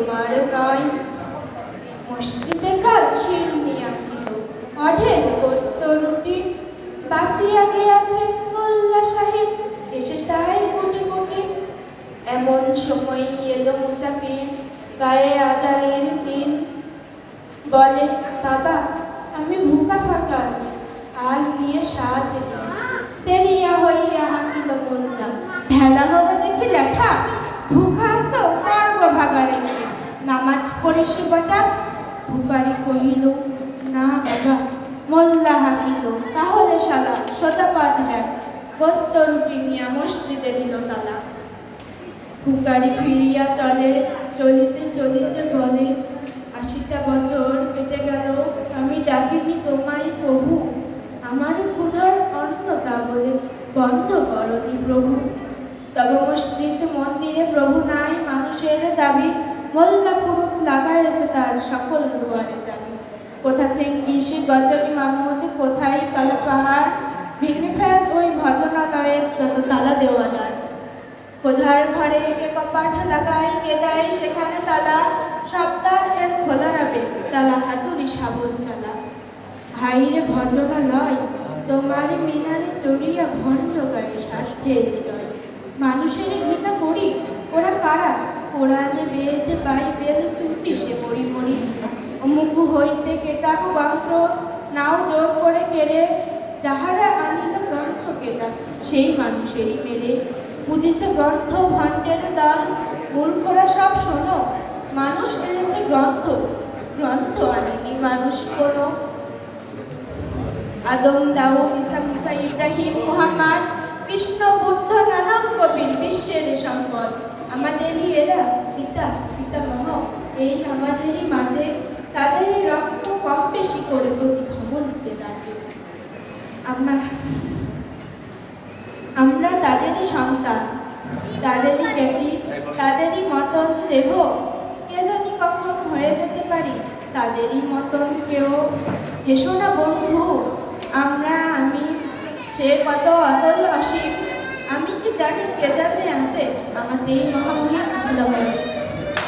তোমার নয় মসজিদে কাল শিরনিয়া ছিল অঢেল গোস্ত রুটি। বাঁচিয়া গিয়াছে মোল্লা সাহেব, এসে তাই কোটি কোটি এমন সময় এলো মুসাফির গায়ে আজারের চিন বলে, বাবা, আমি ভুকা ফাঁকা আছি, আজ নিয়ে সাত তেরিয়া হইয়া হাকিল মোল্লা। ভেলা হলো দেখি লেঠা নামাজ পড়ে সে কহিল, না বাবা, মোল্লা হাকিল। তাহলে শালা শতাপাত রুটি নিয়ে মসজিদে দিল তালা। ফিরিয়া চলে, চলিতে চলিতে বলে, আশিটা বছর কেটে গেল, আমি ডাকিনি তোমায় প্রভু। আমার ক্ষুধার অন্ন তা বলে বন্ধ করনি প্রভু। তবে মসজিদ মন্দিরে প্রভু নাই, মানুষের দাবি, মোল্লা পুরুত লাগাইছে তার সকল দুয়ারে যাবি কোথা চেঙ্গিস গজনী মামুদ, কোথায় কালা পাহাড়? ভেঙে ফেল ওই ভজনালয়ের যত তালা দেওয়ালার। খোদার ঘরে একে কপাট লাগাই কে দেয় সেখানে তালা? সপ্তাহ এর খোলা রাবে তালা হাতুড়ি সাবন চালা। ভাইরে ভজনা লয় তোমার মিনারে চড়িয়া ভণ্ড গায়ে স্বার্থের জয়। মানুষের ঘৃণা করি, ওরা কারা? কোরআনে বেদ বাইবেল চুপি সে মরি মরি অমুক হইতে কেতাব গ্রন্থ নাও জোর করে কেড়ে, যাহারা আনিল গ্রন্থ কেতা, সেই মানুষেরই মেরে বুঝিতে গ্রন্থ ভণ্ডের দল, মূর্খরা সব শোনো, মানুষ এনেছে গ্রন্থ গ্রন্থ আনেনি মানুষ কোনো। আদম, দাউদ ইসা মুসা, ইব্রাহিম, মুহাম্মদ, কৃষ্ণ, বুদ্ধ, নানক কবির বিশ্বের সম্পদ। আমাদেরই এরা, পিতা, পিতামহ, এই আমাদেরই মাঝে তাদেরই রক্ত কম বেশি করে প্রতি ধমলতে রাজে। আমরা আমরা তাদেরই সন্তান, তাদেরই ব্যক্তি, তাদেরই মতন দেহ, কে জানি কখন হয়ে যেতে পারি, তাদেরই মতন কেউ। হেসো না বন্ধু, আমরা, আমি, সে কত অতল অসীম জানি কে জানে আছে। আমাদের মহামহিম আসসালামু আলাইকুম।